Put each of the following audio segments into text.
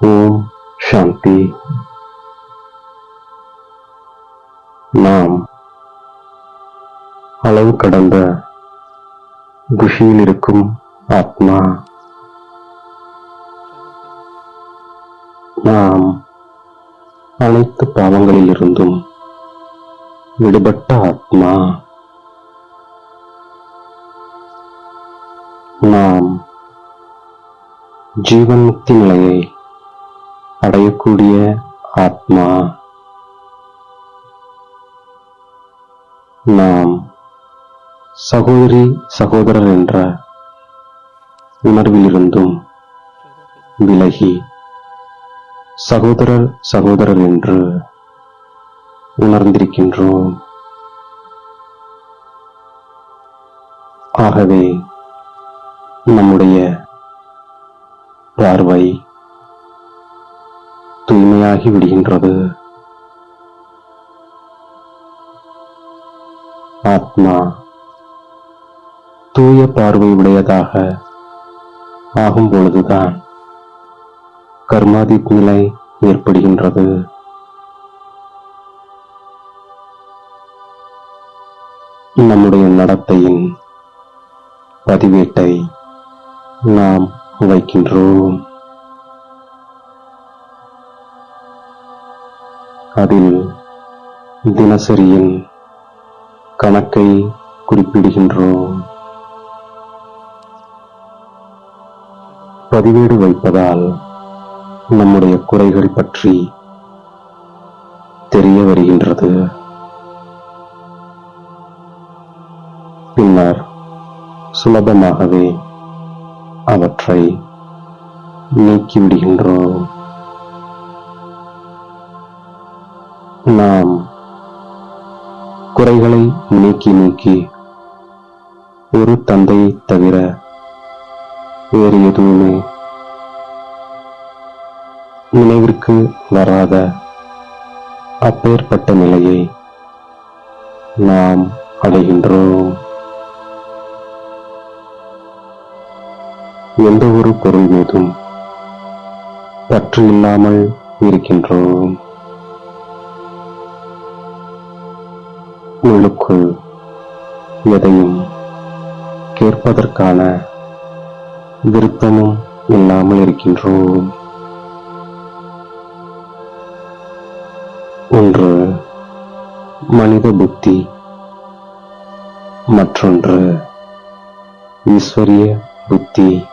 ஓம் சாந்தி நாம் அளவு கடந்த குஷியில் இருக்கும் ஆத்மா நாம் அனைத்து பாவங்களிலிருந்தும் விடுபட்ட ஆத்மா நாம் ஜீவன் முக்தி நிலையை அடையக்கூடிய ஆத்மா. நாம் சகோதரி சகோதரர் என்ற உணர்விலிருந்தும் விலகி சகோதரர் சகோதரர் என்று உணர்ந்திருக்கின்றோம். ஆகவே நம்முடைய பார்வை தூய்மையாகி விடுகின்றது. ஆத்மா தூய பார்வை உடையதாக ஆகும் பொழுதுதான் கர்மாதிப் நிலை ஏற்படுகின்றது. நம்முடைய நடத்தையின் பதிவேட்டை நாம் வைக்கின்றோம். அதில் தினசரியின் கணக்கை குறிப்பிடுகின்றோம். பதிவேடு வைப்பதால் நம்முடைய குறைகள் பற்றி தெரிய வருகின்றது. பின்னர் சுலபமாகவே அவற்றை நீக்கிவிடுகின்றோம். நாம் குறைகளை நீக்கி நீக்கி ஒரு தந்தையை தவிர வேறு எதுவுமே நினைவிற்கு வராத அப்பேற்பட்ட நிலையை நாம் அடைகின்றோம். எந்த ஒரு பொருள் மீதும் பற்று இல்லாமல் இருக்கின்றோம். உள்ளுக்குள் எதையும் கேட்பதற்கான விருப்பமும் இல்லாமல் இருக்கின்றோம். ஒன்று மனித புத்தி. மற்றொன்று ஈஸ்வரிய புத்தி.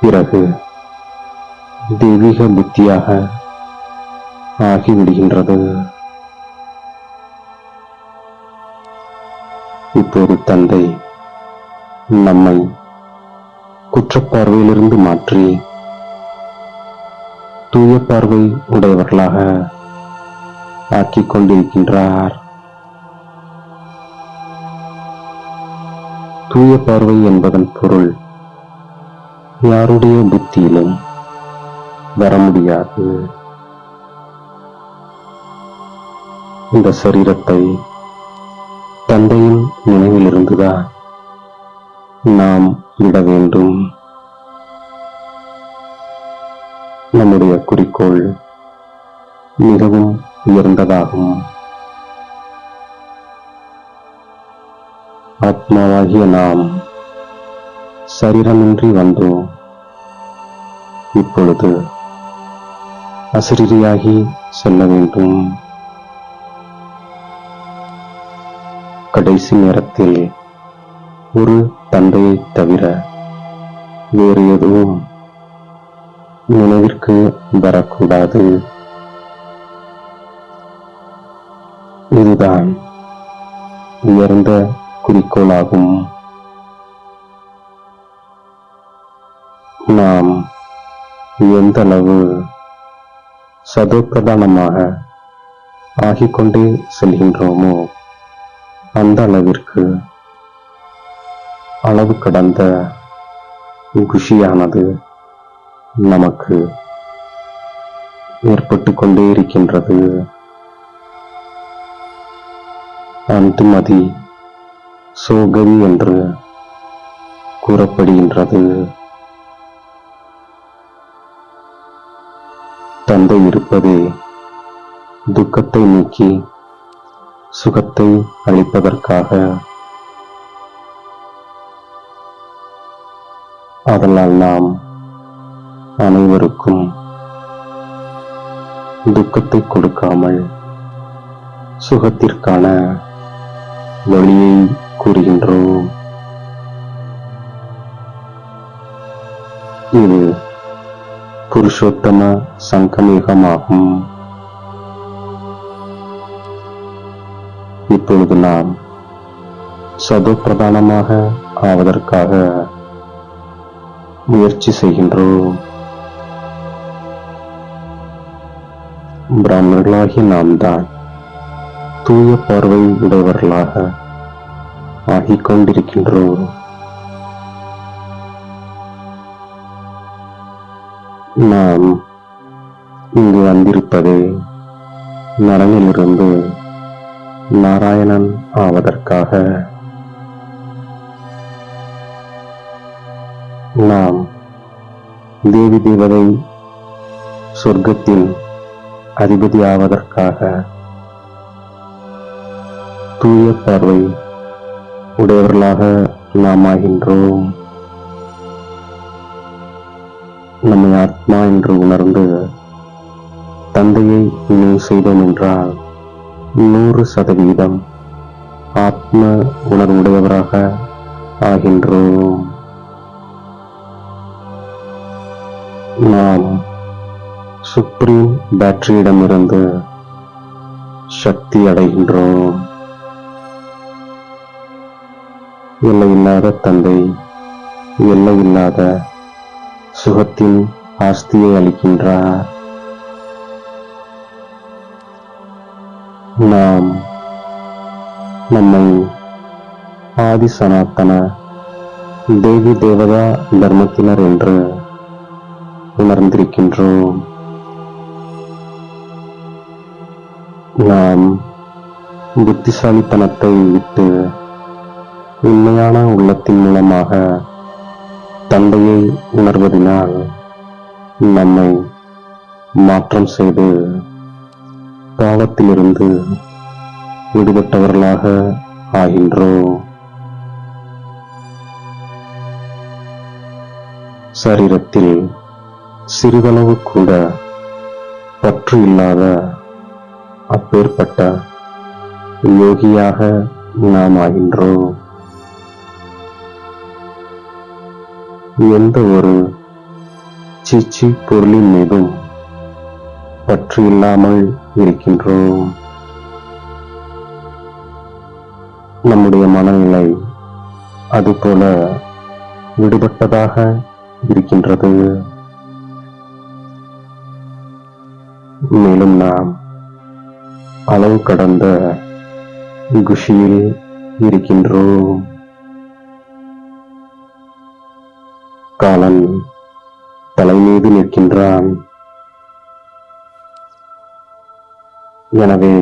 பிறகு தெய்வீக புத்தியாக ஆகிவிடுகின்றது இப்போது தந்தை நம்மை குற்றப்பார்வையிலிருந்து மாற்றி தூய பார்வை உடையவர்களாக ஆக்கிக் கொண்டிருக்கின்றார். தூய பார்வை என்பதன் பொருள் யாருடைய புத்தியிலும் வர முடியாது. இந்த சரீரத்தை தந்தையின் நினைவிலிருந்துதான் நாம் விட வேண்டும்? நம்முடைய குறிக்கோள் மிகவும் உயர்ந்ததாகும். ஆத்மாவாகிய நாம் சரீரமின்றி வந்தோம் இப்பொழுது அசிரியாகி செல்ல வேண்டும். கடைசி நேரத்தில் ஒரு தந்தையை தவிர வேறு எதுவும் நினைவிற்கு வரக்கூடாது. இதுதான் உயர்ந்த குறிக்கோளாகும். நாம் எந்த அளவு சதோப்பிரதானமாக ஆகிக்கொண்டே செல்கின்றோமோ அந்த அளவிற்கு அளவு கடந்த குஷியானது நமக்கு ஏற்பட்டு கொண்டே இருக்கின்றது. அந்துமதி சோகவி என்று கூறப்படுகின்றது. தந்தை இருப்பதே துக்கத்தை நீக்கி சுகத்தை அளிப்பதற்காக. அதனால் நாம் அனைவருக்கும் துக்கத்தை கொடுக்காமல் சுகத்திற்கான வழியை கூறுகின்றோம். இது புருஷோத்தம சங்கமேகமாகும். இப்பொழுது நாம் சதுப்பிரதானமாக ஆவதற்காக முயற்சி செய்கின்றோம். பிராமணர்களாகி நாம் தான் தூய பார்வை உடையவர்களாக ஆகிக் கொண்டிருக்கின்றோம் நாம் இங்கு வந்திருப்பது நலனிலிருந்து நாராயணன் ஆவதற்காக. நாம் தேவி தேவதை சொர்க்கத்தின் அதிபதி ஆவதற்காக தூய பார்வை உடையவர்களாக நாம் ஆகின்றோம். நம்மை ஆத்மா என்று உணர்ந்து தந்தையை நினைவு செய்தோம் என்றால் நூறு சதவீதம் ஆத்ம உணர்வுடையவராக ஆகின்றோம். நாம் சுப்ரீம் பேட்டரியிடமிருந்து சக்தி அடைகின்றோம். எல்லையில்லாத தந்தை எல்லையில்லாத சுகத்தின் ஆஸ்தியை அளிக்கின்றார். நாம் நம்மை ஆதி சனாத்தன தேவி தேவதா தர்மத்தினர் என்று உணர்ந்திருக்கின்றோம். நாம் புத்திசாலித்தனத்தை விட்டு உண்மையான உள்ளத்தின் மூலமாக தந்தையை உணர்வதினால் நம்மை மாற்றம் செய்து பாவத்திலிருந்து விடுபட்டவர்களாக ஆகின்றோம். சரீரத்தில் சிறிதளவு கூட பற்று இல்லாத அப்பேற்பட்ட யோகியாக நாம் ஆகின்றோம். எந்த ஒரு சீச்சி பொருளின் மீதும் பற்று இல்லாமல் இருக்கின்றோம். நம்முடைய மனநிலை அதுபோல விடுபட்டதாக இருக்கின்றது. மேலும் நாம் அளவு கடந்த குஷியில் இருக்கின்றோம். காலன் தலை மீது நிற்கின்றான். எனவே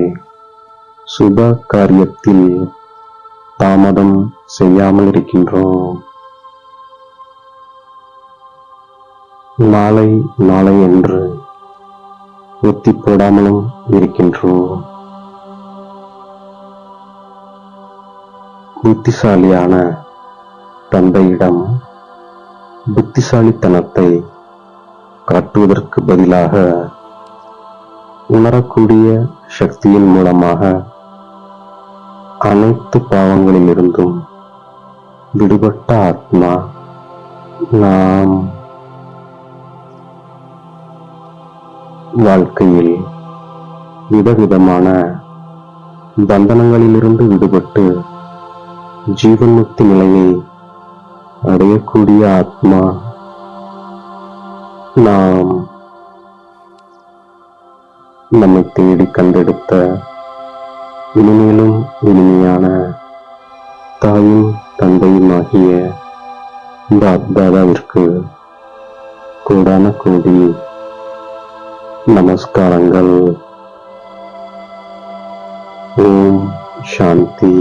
சுப காரியத்தில் தாமதம் செய்யாமல் இருக்கின்றோம். நாளை நாளை என்று ஒத்தி போடாமலும் இருக்கின்றோம். புத்திசாலியான தந்தையிடம் புத்திசாலித்தனத்தை காட்டுவதற்கு பதிலாக உணரக்கூடிய சக்தியின் மூலமாக அனைத்து பாவங்களிலிருந்தும் விடுபட்ட ஆத்மா நாம் வாழ்க்கையில் விதவிதமான பந்தனங்களிலிருந்து விடுபட்டு ஜீவன்முக்தி நிலையை அடையக்கூடிய ஆத்மா நாம் நம்மை தேடி கண்டெடுத்த இனிமேலும் இனிமையான தாயும் தந்தையும் ஆகிய இந்த அப்தாதாவிற்கு கோடான கோடி நமஸ்காரங்கள். ஓம் சாந்தி.